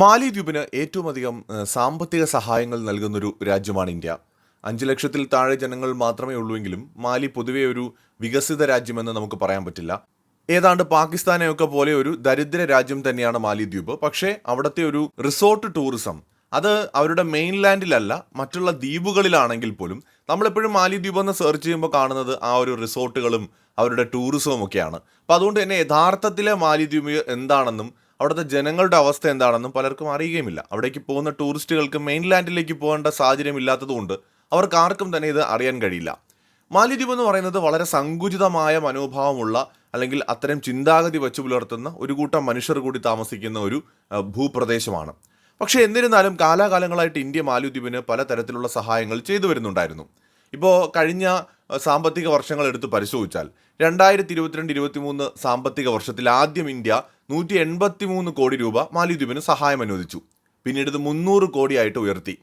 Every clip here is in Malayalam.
മാലിദ്വീപിന് ഏറ്റവും അധികം സാമ്പത്തിക സഹായങ്ങൾ നൽകുന്നൊരു രാജ്യമാണ് ഇന്ത്യ. അഞ്ച് ലക്ഷത്തിൽ താഴെ ജനങ്ങൾ മാത്രമേ ഉള്ളൂവെങ്കിലും മാലി പൊതുവെ ഒരു വികസിത രാജ്യമെന്ന് നമുക്ക് പറയാൻ പറ്റില്ല. ഏതാണ്ട് പാകിസ്ഥാനെയൊക്കെ പോലെ ഒരു ദരിദ്ര രാജ്യം തന്നെയാണ് മാലിദ്വീപ്. പക്ഷേ അവിടുത്തെ ഒരു റിസോർട്ട് ടൂറിസം അത് അവരുടെ മെയിൻലാൻഡിലല്ല മറ്റുള്ള ദ്വീപുകളിലാണെങ്കിൽ പോലും നമ്മളെപ്പോഴും മാലിദ്വീപ് എന്ന് സെർച്ച് ചെയ്യുമ്പോൾ കാണുന്നത് ആ ഒരു റിസോർട്ടുകളും അവരുടെ ടൂറിസവും ഒക്കെയാണ്. അപ്പോൾ അതുകൊണ്ട് തന്നെ യഥാർത്ഥത്തിലെ മാലിദ്വീപ് എന്താണെന്നും അവിടുത്തെ ജനങ്ങളുടെ അവസ്ഥ എന്താണെന്നും പലർക്കും അറിയുകയുമില്ല. അവിടേക്ക് പോകുന്ന ടൂറിസ്റ്റുകൾക്ക് മെയിൻലാൻഡിലേക്ക് പോകേണ്ട സാഹചര്യം ഇല്ലാത്തതുകൊണ്ട് അവർക്ക് ആർക്കും തന്നെ ഇത് അറിയാൻ കഴിയില്ല. മാലിദ്വീപ് എന്ന് പറയുന്നത് വളരെ സങ്കുചിതമായ മനോഭാവമുള്ള അല്ലെങ്കിൽ അത്തരം ചിന്താഗതി വെച്ച് പുലർത്തുന്ന ഒരു കൂട്ടം മനുഷ്യർ കൂടി താമസിക്കുന്ന ഒരു ഭൂപ്രദേശമാണ്. പക്ഷേ എന്നിരുന്നാലും കാലാകാലങ്ങളായിട്ട് ഇന്ത്യ മാലിദ്വീപിന് പലതരത്തിലുള്ള സഹായങ്ങൾ ചെയ്തു വരുന്നുണ്ടായിരുന്നു. ഇപ്പോൾ കഴിഞ്ഞ സാമ്പത്തിക വർഷങ്ങൾ എടുത്ത് പരിശോധിച്ചാൽ രണ്ടായിരത്തി ഇരുപത്തിരണ്ട് ഇരുപത്തിമൂന്ന് സാമ്പത്തിക വർഷത്തിൽ ആദ്യം ഇന്ത്യ നൂറ്റി എൺപത്തി മൂന്ന് കോടി രൂപ മാലിദ്വീപിന് സഹായം അനുവദിച്ചു. പിന്നീട് ഇത് മുന്നൂറ് കോടിയായിട്ട് ഉയർത്തി.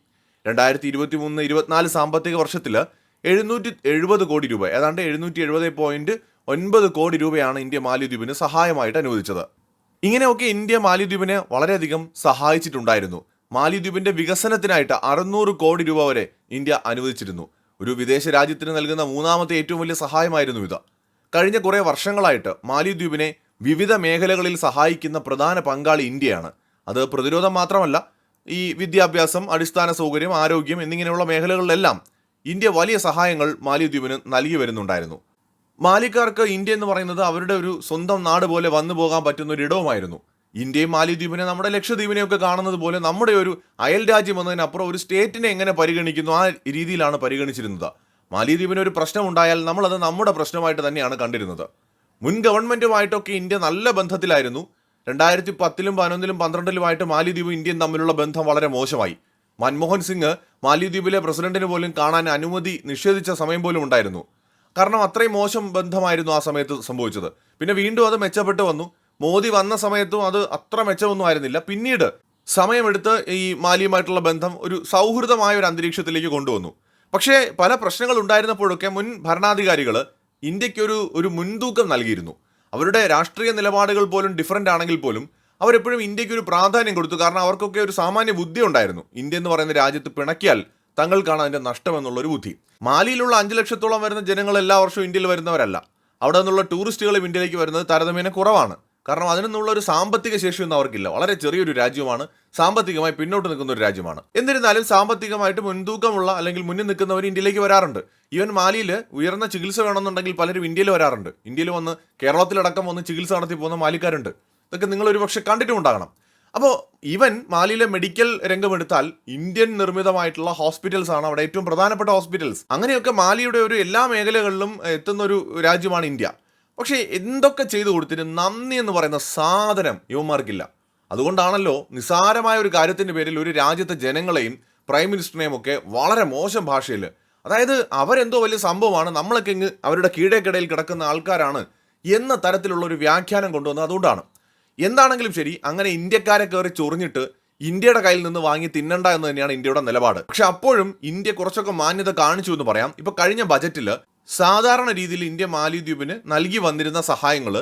രണ്ടായിരത്തി ഇരുപത്തി മൂന്ന് ഇരുപത്തിനാല് സാമ്പത്തിക വർഷത്തിൽ എഴുന്നൂറ്റി എഴുപത് കോടി രൂപ ഏതാണ്ട് എഴുന്നൂറ്റി എഴുപത് പോയിന്റ് ഒൻപത് കോടി രൂപയാണ് ഇന്ത്യ മാലിദ്വീപിന് സഹായമായിട്ട് അനുവദിച്ചത്. ഇങ്ങനെയൊക്കെ ഇന്ത്യ മാലിദ്വീപിനെ വളരെയധികം സഹായിച്ചിട്ടുണ്ടായിരുന്നു. മാലിദ്വീപിന്റെ വികസനത്തിനായിട്ട് അറുന്നൂറ് കോടി രൂപ വരെ ഇന്ത്യ അനുവദിച്ചിരുന്നു. ഒരു വിദേശ രാജ്യത്തിന് നൽകുന്ന മൂന്നാമത്തെ ഏറ്റവും വലിയ സഹായമായിരുന്നു ഇത്. കഴിഞ്ഞ കുറേ വർഷങ്ങളായിട്ട് മാലിദ്വീപിനെ വിവിധ മേഖലകളിൽ സഹായിക്കുന്ന പ്രധാന പങ്കാളി ഇന്ത്യയാണ്. അത് പ്രതിരോധം മാത്രമല്ല ഈ വിദ്യാഭ്യാസം അടിസ്ഥാന സൗകര്യം ആരോഗ്യം എന്നിങ്ങനെയുള്ള മേഖലകളിലെല്ലാം ഇന്ത്യ വലിയ സഹായങ്ങൾ മാലിദ്വീപിന് നൽകി വരുന്നുണ്ടായിരുന്നു. മാലിക്കാർക്ക് ഇന്ത്യ എന്ന് പറയുന്നത് അവരുടെ ഒരു സ്വന്തം നാട് പോലെ വന്നു പോകാൻ പറ്റുന്ന ഒരു ഇടവുമായിരുന്നു. ഇന്ത്യയും മാലിദ്വീപിനെ നമ്മുടെ ലക്ഷദ്വീപിനെയൊക്കെ കാണുന്നത് പോലെ നമ്മുടെ ഒരു അയൽ രാജ്യം എന്നതിനപ്പുറം ഒരു സ്റ്റേറ്റിനെ എങ്ങനെ പരിഗണിക്കുന്നു ആ രീതിയിലാണ് പരിഗണിച്ചിരുന്നത്. മാലിദ്വീപിന് ഒരു പ്രശ്നമുണ്ടായാൽ നമ്മളത് നമ്മുടെ പ്രശ്നമായിട്ട് തന്നെയാണ് കണ്ടിരുന്നത്. മുൻ ഗവൺമെന്റുമായിട്ടൊക്കെ ഇന്ത്യ നല്ല ബന്ധത്തിലായിരുന്നു. രണ്ടായിരത്തി പത്തിലും പതിനൊന്നിലും പന്ത്രണ്ടിലുമായിട്ട് മാലിദ്വീപും ഇന്ത്യയും തമ്മിലുള്ള ബന്ധം വളരെ മോശമായി. മൻമോഹൻ സിംഗ് മാലിദ്വീപിലെ പ്രസിഡന്റിന് പോലും കാണാൻ അനുമതി നിഷേധിച്ച സമയം പോലും ഉണ്ടായിരുന്നു. കാരണം അത്രയും മോശം ബന്ധമായിരുന്നു ആ സമയത്ത് സംഭവിച്ചത്. പിന്നെ വീണ്ടും അത് മെച്ചപ്പെട്ടു വന്നു. മോദി വന്ന സമയത്തും അത് അത്ര മെച്ചമൊന്നും ആയിരുന്നില്ല. പിന്നീട് സമയമെടുത്ത് ഈ മാലിയുമായിട്ടുള്ള ബന്ധം ഒരു സൗഹൃദമായ ഒരു അന്തരീക്ഷത്തിലേക്ക് കൊണ്ടുവന്നു. പക്ഷേ പല പ്രശ്നങ്ങൾ ഉണ്ടായിരുന്നപ്പോഴൊക്കെ മുൻ ഭരണാധികാരികൾ ഇന്ത്യയ്ക്ക് ഒരു ഒരു മുൻതൂക്കം നൽകിയിരുന്നു. അവരുടെ രാഷ്ട്രീയ നിലപാടുകൾ പോലും ഡിഫറന്റ് ആണെങ്കിൽ പോലും അവരെപ്പോഴും ഇന്ത്യയ്ക്ക് ഒരു പ്രാധാന്യം കൊടുത്തു. കാരണം അവർക്കൊക്കെ ഒരു സാമാന്യ ബുദ്ധി ഉണ്ടായിരുന്നു. ഇന്ത്യ എന്ന് പറയുന്ന രാജ്യത്ത് പിണക്കിയാൽ തങ്ങൾക്കാണ് അതിന്റെ നഷ്ടം എന്നുള്ളൊരു ബുദ്ധി. മാലിയിലുള്ള അഞ്ച് ലക്ഷത്തോളം വരുന്ന ജനങ്ങൾ എല്ലാ വർഷവും ഇന്ത്യയിൽ വരുന്നവരല്ല. അവിടെ നിന്നുള്ള ടൂറിസ്റ്റുകളും ഇന്ത്യയിലേക്ക് വരുന്നത് താരതമ്യേന കുറവാണ്. കാരണം അതിനൊന്നുള്ള ഒരു സാമ്പത്തിക ശേഷിയൊന്നും അവർക്കില്ല. വളരെ ചെറിയൊരു രാജ്യമാണ്. സാമ്പത്തികമായി പിന്നോട്ട് നിൽക്കുന്ന ഒരു രാജ്യമാണ്. എന്നിരുന്നാലും സാമ്പത്തികമായിട്ട് മുൻതൂക്കമുള്ള അല്ലെങ്കിൽ മുന്നിൽ നിൽക്കുന്നവർ ഇന്ത്യയിലേക്ക് വരാറുണ്ട്. ഈവൻ മാലിയിൽ ഉയർന്ന ചികിത്സ വേണമെന്നുണ്ടെങ്കിൽ പലരും ഇന്ത്യയിൽ വരാറുണ്ട്. ഇന്ത്യയിൽ വന്ന് കേരളത്തിലടക്കം വന്ന് ചികിത്സ നടത്തി പോകുന്ന മാലിക്കാരുണ്ട്. ഇതൊക്കെ നിങ്ങൾ ഒരുപക്ഷെ കണ്ടിട്ടുമുണ്ടാകണം അപ്പോൾ ഈവൻ മാലിയിലെ മെഡിക്കൽ രംഗമെടുത്താൽ ഇന്ത്യൻ നിർമ്മിതമായിട്ടുള്ള ഹോസ്പിറ്റൽസ് ആണ് അവിടെ ഏറ്റവും പ്രധാനപ്പെട്ട ഹോസ്പിറ്റൽസ്. അങ്ങനെയൊക്കെ മാലിയുടെ ഒരു എല്ലാ മേഖലകളിലും എത്തുന്ന ഒരു രാജ്യമാണ് ഇന്ത്യ. പക്ഷേ എന്തൊക്കെ ചെയ്തു കൊടുത്തിട്ട് നന്ദി എന്ന് പറയുന്ന സാധനം യുവന്മാർക്കില്ല അതുകൊണ്ടാണല്ലോ നിസാരമായ ഒരു കാര്യത്തിന്റെ പേരിൽ ഒരു രാജ്യത്തെ ജനങ്ങളെയും പ്രൈം മിനിസ്റ്ററിനെയും ഒക്കെ വളരെ മോശം ഭാഷയിൽ അതായത് അവരെന്തോ വലിയ സംഭവമാണ് നമ്മളൊക്കെ ഇങ്ങ് അവരുടെ കീഴേക്കിടയിൽ കിടക്കുന്ന ആൾക്കാരാണ് എന്ന തരത്തിലുള്ള ഒരു വ്യാഖ്യാനം കൊണ്ടുവന്നത് അതുകൊണ്ടാണ്. എന്താണെങ്കിലും ശരി അങ്ങനെ ഇന്ത്യക്കാരെ കയറി ചൊറിഞ്ഞിട്ട് ഇന്ത്യയുടെ കയ്യിൽ നിന്ന് വാങ്ങി തിന്നണ്ട എന്ന് തന്നെയാണ് ഇന്ത്യയുടെ നിലപാട്. പക്ഷെ അപ്പോഴും ഇന്ത്യ കുറച്ചൊക്കെ മാന്യത കാണിച്ചു എന്ന് പറയാം. ഇപ്പൊ കഴിഞ്ഞ ബജറ്റിൽ സാധാരണ രീതിയിൽ ഇന്ത്യ മാലിദ്വീപിന് നൽകി വന്നിരുന്ന സഹായങ്ങൾ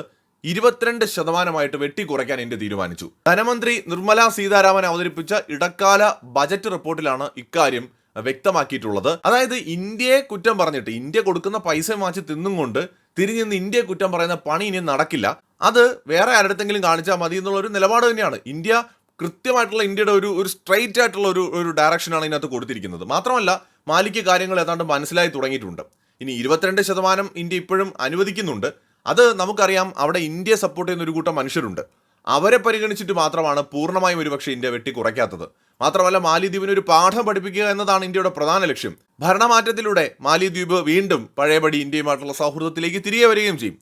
ഇരുപത്തിരണ്ട് ശതമാനമായിട്ട് വെട്ടിക്കുറയ്ക്കാൻ ഇന്ത്യ തീരുമാനിച്ചു. ധനമന്ത്രി നിർമ്മല സീതാരാമൻ അവതരിപ്പിച്ച ഇടക്കാല ബജറ്റ് റിപ്പോർട്ടിലാണ് ഇക്കാര്യം വ്യക്തമാക്കിയിട്ടുള്ളത്. അതായത് ഇന്ത്യയെ കുറ്റം പറഞ്ഞിട്ട് ഇന്ത്യ കൊടുക്കുന്ന പൈസ മാറ്റി തിന്നും കൊണ്ട് തിരിഞ്ഞ് നിന്ന് ഇന്ത്യയെ കുറ്റം പറയുന്ന പണി ഇനി നടക്കില്ല. അത് വേറെ ആരുടെങ്കിലും കാണിച്ചാൽ മതി എന്നുള്ള ഒരു നിലപാട് തന്നെയാണ്. ഇന്ത്യ കൃത്യമായിട്ടുള്ള ഇന്ത്യയുടെ ഒരു ഒരു സ്ട്രൈറ്റ് ആയിട്ടുള്ള ഒരു ഒരു ഡയറക്ഷനാണ് ഇതിനകത്ത് കൊടുത്തിരിക്കുന്നത്. മാത്രമല്ല മാലിക്ക് കാര്യങ്ങൾ ഏതാണ്ട് മനസ്സിലായി തുടങ്ങിയിട്ടുണ്ട്. ഇനി ഇരുപത്തിരണ്ട് ശതമാനം ഇന്ത്യ ഇപ്പോഴും അനുവദിക്കുന്നുണ്ട്. അത് നമുക്കറിയാം അവിടെ ഇന്ത്യ സപ്പോർട്ട് ചെയ്യുന്ന ഒരു കൂട്ടം മനുഷ്യരുണ്ട്. അവരെ പരിഗണിച്ചിട്ട് മാത്രമാണ് പൂർണമായും ഒരുപക്ഷെ ഇന്ത്യ വെട്ടി കുറയ്ക്കാത്തത്. മാത്രമല്ല മാലിദ്വീപിന് ഒരു പാഠം പഠിപ്പിക്കുക എന്നതാണ് ഇന്ത്യയുടെ പ്രധാന ലക്ഷ്യം. ഭരണമാറ്റത്തിലൂടെ മാലിദ്വീപ് വീണ്ടും പഴയപടി ഇന്ത്യയുമായിട്ടുള്ള സൗഹൃദത്തിലേക്ക് തിരികെ വരികയും ചെയ്യും.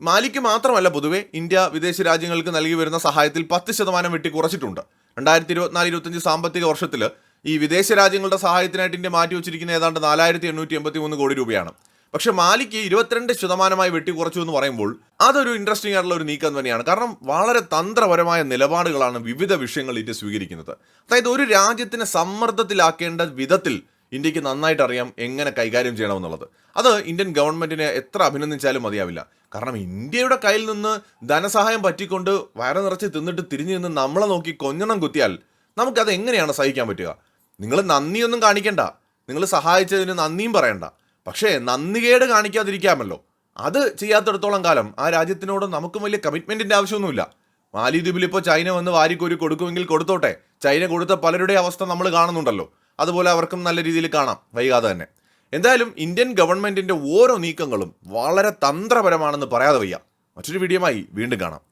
മാലിക്ക് മാത്രമല്ല പൊതുവെ ഇന്ത്യ വിദേശ രാജ്യങ്ങൾക്ക് നൽകി വരുന്ന സഹായത്തിൽ പത്ത് ശതമാനം വെട്ടി കുറച്ചിട്ടുണ്ട്. രണ്ടായിരത്തി ഇരുപത്തിനാല് ഇരുപത്തഞ്ച് സാമ്പത്തിക വർഷത്തിൽ ഈ വിദേശ രാജ്യങ്ങളുടെ സഹായത്തിനായിട്ട് ഇന്ത്യ മാറ്റി വെച്ചിരിക്കുന്ന ഏതാണ്ട് നാലായിരത്തി എണ്ണൂറ്റി എൺപത്തി മൂന്ന് കോടി രൂപയാണ്. പക്ഷെ മാലിക്ക് ഇരുപത്തിരണ്ട് ശതമാനമായി വെട്ടി കുറച്ചു എന്ന് പറയുമ്പോൾ അതൊരു ഇൻട്രസ്റ്റിംഗ് ആയിട്ടുള്ള ഒരു നീക്കം തന്നെയാണ്. കാരണം വളരെ തന്ത്രപരമായ നിലപാടുകളാണ് വിവിധ വിഷയങ്ങൾ ഇന്ത്യ സ്വീകരിക്കുന്നത്. അതായത് ഒരു രാജ്യത്തിനെ സമ്മർദ്ദത്തിലാക്കേണ്ട വിധത്തിൽ ഇന്ത്യയ്ക്ക് നന്നായിട്ട് അറിയാം എങ്ങനെ കൈകാര്യം ചെയ്യണമെന്നുള്ളത്. അത് ഇന്ത്യൻ ഗവൺമെന്റിനെ എത്ര അഭിനന്ദിച്ചാലും മതിയാവില്ല. കാരണം ഇന്ത്യയുടെ കയ്യിൽ നിന്ന് ധനസഹായം പറ്റിക്കൊണ്ട് വയറ് നിറച്ച് തിന്നിട്ട് തിരിഞ്ഞു നിന്ന് നമ്മളെ നോക്കി കൊഞ്ഞണം കുത്തിയാൽ നമുക്കത് എങ്ങനെയാണ് സഹിക്കാൻ പറ്റുക? നിങ്ങൾ നന്ദിയൊന്നും കാണിക്കണ്ട. നിങ്ങൾ സഹായിച്ചതിന് നന്ദിയും പറയണ്ട. പക്ഷേ നന്ദികേട് കാണിക്കാതിരിക്കാമല്ലോ. അത് ചെയ്യാത്തിടത്തോളം കാലം ആ രാജ്യത്തിനോട് നമുക്കും വലിയ കമ്മിറ്റ്മെന്റിന്റെ ആവശ്യമൊന്നുമില്ല. മാലിദ്വീപിൽ ഇപ്പോൾ ചൈന വന്ന് വാരിക്കോരി കൊടുക്കുമെങ്കിൽ കൊടുത്തോട്ടെ. ചൈന കൊടുത്ത പലരുടെ അവസ്ഥ നമ്മൾ കാണുന്നുണ്ടല്ലോ. അതുപോലെ അവർക്കും നല്ല രീതിയിൽ കാണാം. വൈകാതെ തന്നെ. എന്തായാലും ഇന്ത്യൻ ഗവൺമെന്റിന്റെ ഓരോ നീക്കങ്ങളും വളരെ തന്ത്രപരമാണെന്ന് പറയാതെ വയ്യ. മറ്റൊരു വീഡിയോമായി വീണ്ടും കാണാം.